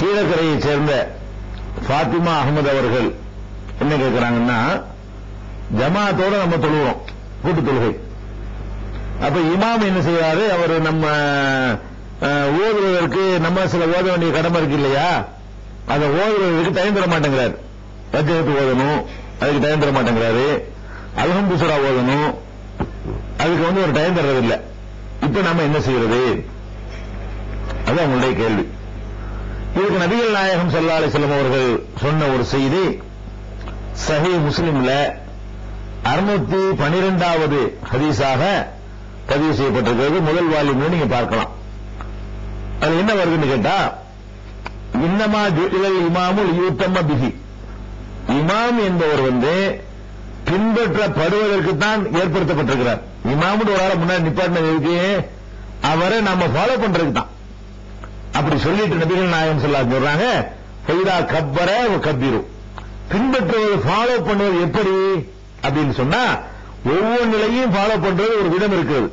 கீழக்கரையை சேர்ந்த ஃபாத்திமா அகமது அவர்கள் என்ன கேட்கிறாங்கன்னா ஜமாத்தோட நம்ம தொழுகிறோம் கூட்டு தொழுகை. அப்ப இமாம் என்ன செய்யறாரு அவர் நம்ம ஓதுவதற்கு நம்ம சில ஓத வேண்டிய கடமை இருக்கு இல்லையா? அதை ஓதுவதற்கு டைம் தர மாட்டேங்கிறார். பட்ஜெட் ஓதணும் அதுக்கு டைம் தர மாட்டேங்கிறாரு. அல்ஹம் புசுரா ஓதணும் அதுக்கு வந்து ஒரு டைம் தர்றதில்லை. இப்ப நம்ம என்ன செய்யறது? அது அவங்களுடைய கேள்வி. இதுக்கு நபிகள் நாயகம் ஸல்லல்லாஹு அலைஹி அவர்கள் சொன்ன ஒரு செய்தி சஹி முஸ்லிம்ல அறுநூத்தி பனிரெண்டாவது ஹதீஸாக பதிவு செய்யப்பட்டிருக்கிறது. முதல் வால்யூம்ல நீங்க பார்க்கலாம். அது என்ன வருதுன்னு கேட்டா இன்னமா இமாமுல் யூத்தம்ம பிகி இமாம் என்பவர் வந்து பின்பற்றப்படுவதற்கு தான் ஏற்படுத்தப்பட்டிருக்கிறார். இமாமுன்னு ஒரு ஆளை முன்னாடி நிப்பாட்டினதுக்கு அவரை நாம ஃபாலோ பண்றதுக்கு தான். அப்படி சொல்லிட்டு நபிகள் நாயகம் சொல்லா சொல்றாங்க ஃபைதா கப்பர கப்பீரும் பின்பற்றுவது ஃபாலோ பண்ணுவது எப்படி? அப்படின்னு சொன்னா ஒவ்வொரு நிலையும் ஃபாலோ பண்றது ஒரு விதம் இருக்கிறது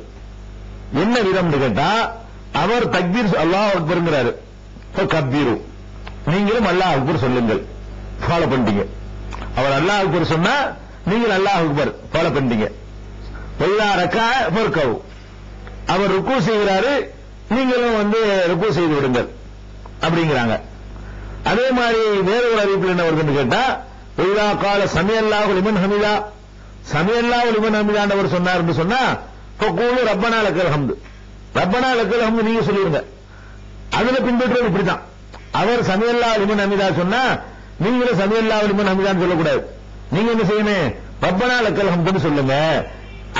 என்ன விதம்னு கேட்டா அவர் தக்பீர் அல்லாஹ் அக்பருங்கிறாரு. கப்பீரு. நீங்களும் அல்லாஹ் அக்பர் சொல்லுங்கள். ஃபாலோ பண்ணிட்டீங்க. அவர் அல்லாஹ் அக்பர் சொன்னா நீங்கள் அல்லாஹ் அக்பர். ஃபாலோ பண்ணிட்டீங்க. வைதா ரக்கா அவர் ருக்கு செய்கிறாரு நீங்களும் வந்து ருக்கு செய்து விடுங்கள் அப்படிங்கிறாங்க. அதே மாதிரி வேற ஒரு அறிவிப்பில் என்ன வருதுன்னு கேட்டா வைதா கால சமையல்லா லிமன் ஹமிதா. சமையல்லா லிமன் ஹமிதாண்டவர் சொன்னார்னு சொன்னா கூலு ரப்பனா லக்கல் ஹம்து. ரப்பனா லக்கல் ஹம்து நீங்க சொல்லிருங்க. அதுல பின்பற்றுவது இப்படிதான் அவர் சமையல்லா லிமன் ஹமிதா சொன்னா நீங்களும் சமையல்லா லிமன் ஹமிதான்னு சொல்லக்கூடாது. நீங்க என்ன செய்யணும் ரப்பனா லக்கல் ஹம்துன்னு சொல்லுங்க.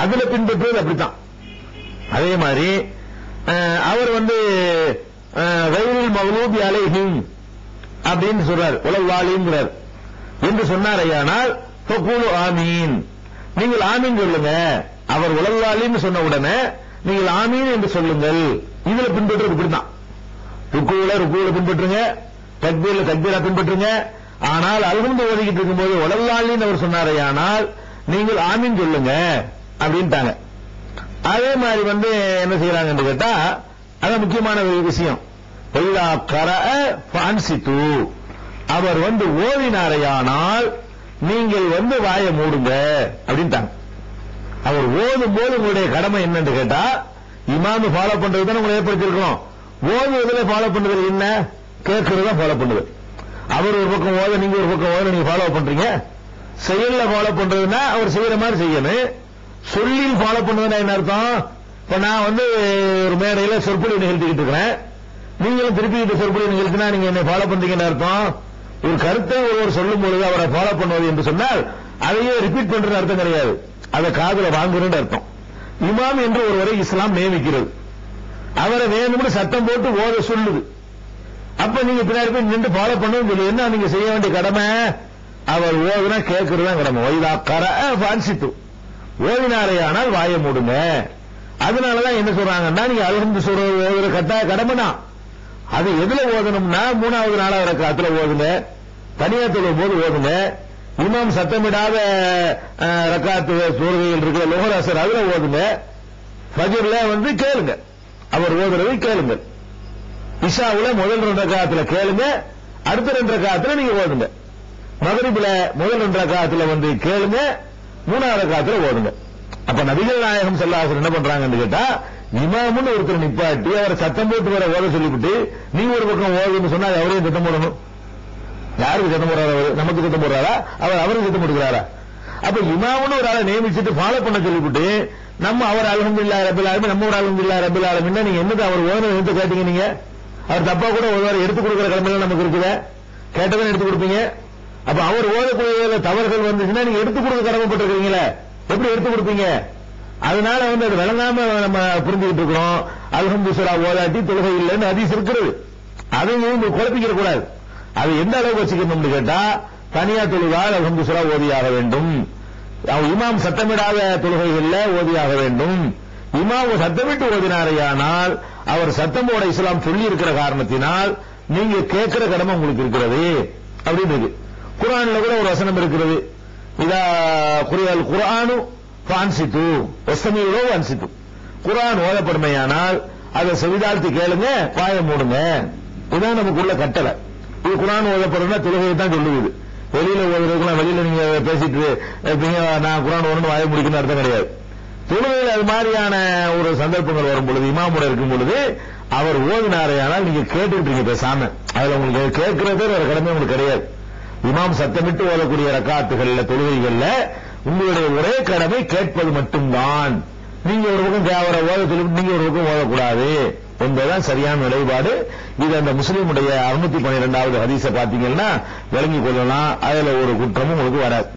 அதுல பின்பற்றுவது அப்படித்தான். அதே மாதிரி அவர் வந்து ரயிலில் மகளூபி அலைஹிம் அப்படின்னு சொல்றார். உலவாளிங்கிறார் என்று சொன்னார் ஐயானால் ஃபக்கூலு ஆமீன். நீங்கள் ஆமீன் சொல்லுங்க. அவர் உலவாளின்னு சொன்ன உடனே நீங்கள் ஆமீன் என்று சொல்லுங்கள். இதுல பின்பற்றுறது இப்படிதான் ருக்குல ருக்குல பின்பற்றுங்க. தக்பீர்ல தக்பீரா பின்பற்றுங்க. ஆனால் அல்குந்து ஓதிக்கிட்டு இருக்கும்போது உலவாளின்னு அவர் சொன்னாரையானால் நீங்கள் ஆமீன் சொல்லுங்க. அப்படின்ட்டாங்க. அதே மாதிரி வந்து என்ன செய்யறாங்கன்னு கேட்டா அது முக்கியமான ஒரு விஷயம் எல்லா கர அவர் வந்து ஓதினாரையானால் நீங்கள் வந்து வாயை மூடுங்க அப்படின்ட்டாங்க. அவர் ஓதும் போது உங்களுடைய கடமை என்னன்னு கேட்டா இமாமு ஃபாலோ பண்றது தான் உங்களை ஏற்படுத்தியிருக்கணும் ஓதுவதில் ஃபாலோ பண்றது என்ன? கேட்கறதா ஃபாலோ பண்ணுது. அவர் ஒரு பக்கம் ஓத நீங்க ஒரு பக்கம் ஓத நீங்க ஃபாலோ பண்றீங்க. செயல்ல ஃபாலோ பண்றதுன்னா அவர் செய்யற மாதிரி செய்யணும். சொல்லில் ஃபாலோ பண்ணதுன்னா என்ன அர்த்தம்? இப்ப நான் வந்து ஒரு மேடையில சொற்பொழி நிகழ்த்திக்கிட்டு இருக்கிறேன். நீங்களும் திருப்பி இந்த சொற்பொழி நிகழ்த்தினா நீங்க என்ன ஃபாலோ பண்றீங்கன்னு அர்த்தம்? ஒரு கருத்தை ஒருவர் சொல்லும் பொழுது அவரை ஃபாலோ பண்ணுவது என்று சொன்னால் அதையே ரிப்பீட் பண்றது அர்த்தம் கிடையாது. அதை காதுல வாங்குறது அர்த்தம். இமாம் என்று ஒருவரை இஸ்லாம் நியமிக்கிறது. அவரை வேணும்னு சத்தம் போட்டு ஓத சொல்லுது. அப்ப நீங்க பின்னாடி போய் நின்று ஃபாலோ பண்ணணும் சொல்லி. என்ன நீங்க செய்ய வேண்டிய கடமை? அவர் ஓதுனா கேட்கறது தான் கடமை வைதா கர பான்சித்து ஓதினாரையானால் வாயை மூடுங்க. அதனாலதான் என்ன சொல்றாங்கன்னா நீங்க அலகந்து சொல்ற ஓதுற கட்டாய கடமைனா. அது எதுல ஓதணும்னா மூணாவது நாலாவது ரக்காத்துல ஓதுங்க. தனியா தொழும் போது ஓதுங்க. இமாம் சத்தமிடாத ரக்காத்து தொழுகையில் இருக்கிற லோகராசர் அதுல ஓதுங்க. ஃபஜர்ல வந்து கேளுங்க. அவர் ஓதுறதை கேளுங்க. இஷாவுல முதல் ரெண்டு காலத்துல கேளுங்க. அடுத்த ரெண்டு காலத்துல நீங்க ஓதுங்க. மகரிபில முதல் ரெண்டு காலத்துல வந்து கேளுங்க. மூணாவது காத்துல ஓதுங்க அப்ப நபிகள் நாயகம் செல்லாசர் என்ன பண்றாங்கன்னு கேட்டா இமாமுன்னு ஒருத்தர் நிப்பாட்டி அவரை சத்தம் போட்டு வர ஓத சொல்லிவிட்டு நீ ஒரு பக்கம் ஓதுன்னு சொன்னா அது அவரையும் சத்தம் போடணும். யாருக்கு சத்தம் போடுறாரு அவர்? நமக்கு சத்தம் போடுறாரா? அவர் அவருக்கு சத்தம் போட்டுக்கிறாரா? அப்ப இமாமுன்னு ஒரு ஆளை நியமிச்சுட்டு ஃபாலோ பண்ண சொல்லிவிட்டு நம்ம அவர் அல்ஹம்துலில்லாஹ் ரபில் ஆலமீன் நம்ம ஒரு அல்ஹம்துலில்லாஹ் ரபில் ஆலமீன் நீங்க என்னது அவர் ஓதுறது எடுத்து கேட்டீங்க நீங்க? அவர் தப்பா கூட ஒரு எடுத்து கொடுக்குற கடமையில நமக்கு இருக்குது? கேட்டதான் எடுத்து கொடுப்பீங்க? அப்ப அவர் ஓதக்கூடிய தவறுகள் வந்துச்சுன்னா நீங்க எடுத்து கொடுக்க கடமைப்பட்டிருக்கீங்களே எப்படி எடுத்து கொடுப்பீங்க? அதனால வந்து அது விளங்காம நம்ம புரிஞ்சுக்கிட்டு இருக்கிறோம். அல்ஹம்து சுரா ஓதாட்டி தொழுகை இல்லைன்னு அதிஸ் இருக்கிறது அதையும் குழப்பிக்கிற கூடாது? அது எந்த அளவுக்கு வச்சுக்கணும்னு கேட்டா தனியா தொழுகால் அல்ஹம்து சுரா ஓதியாக வேண்டும். அவன் இமாம் சத்தமிடாத தொழுகைகள்ல ஓதியாக வேண்டும். இமாம் சத்தமிட்டு ஓதினாரையானால் அவர் சத்தம் போட இஸ்லாம் சொல்லி இருக்கிற காரணத்தினால் நீங்க கேட்கிற கடமை உங்களுக்கு இருக்கிறது. அப்படின்னு இருக்கு. குரான்ல கூட ஒரு வசனம் இருக்கிறது. இதா குரியால் குரானு பான்சித்து ஒசமியுடோ வான்சித்து குரான் ஓதப்படுமையானால் அதை செவிதாழ்த்தி கேளுங்க பாய மூடுங்க. இதுதான் நமக்குள்ள கட்டளை. இது குரான் ஓதப்படுறதுனா தொழுகையை தான் சொல்லுது வெளியில ஓதுறதுக்குலாம் வெளியில நீங்க பேசிட்டு இருப்பீங்க நான் குரான் ஓதணும் வாய முடிக்கணும் அர்த்தம் கிடையாது. தொழுகையில் அது மாதிரியான ஒரு சந்தர்ப்பங்கள் வரும் பொழுது இமாமுட இருக்கும் பொழுது அவர் ஓதினாரே ஆனால் நீங்க கேட்டுக்கிட்டீங்க பேசாம. அதுல உங்களுக்கு கேட்கறதே ஒரு கடமை உங்களுக்கு கிடையாது. இமாம் சத்தமிட்டு ஓதக்கூடிய ரக்காத்துகள்ல தொழுகைகள்ல உங்களுடைய ஒரே கடமை கேட்பது மட்டும்தான். நீங்க ஒரு பக்கம் கேவர ஓத நீங்க ஒரு பக்கம் ஓதக்கூடாது என்பதுதான் சரியான நிலைப்பாடு. இது அந்த முஸ்லீமுடைய அறுநூத்தி பன்னிரெண்டாவது ஹதீஸை பாத்தீங்கன்னா விளங்கிக் கொள்ளலாம். அதுல ஒரு குற்றமும் உங்களுக்கு வராது.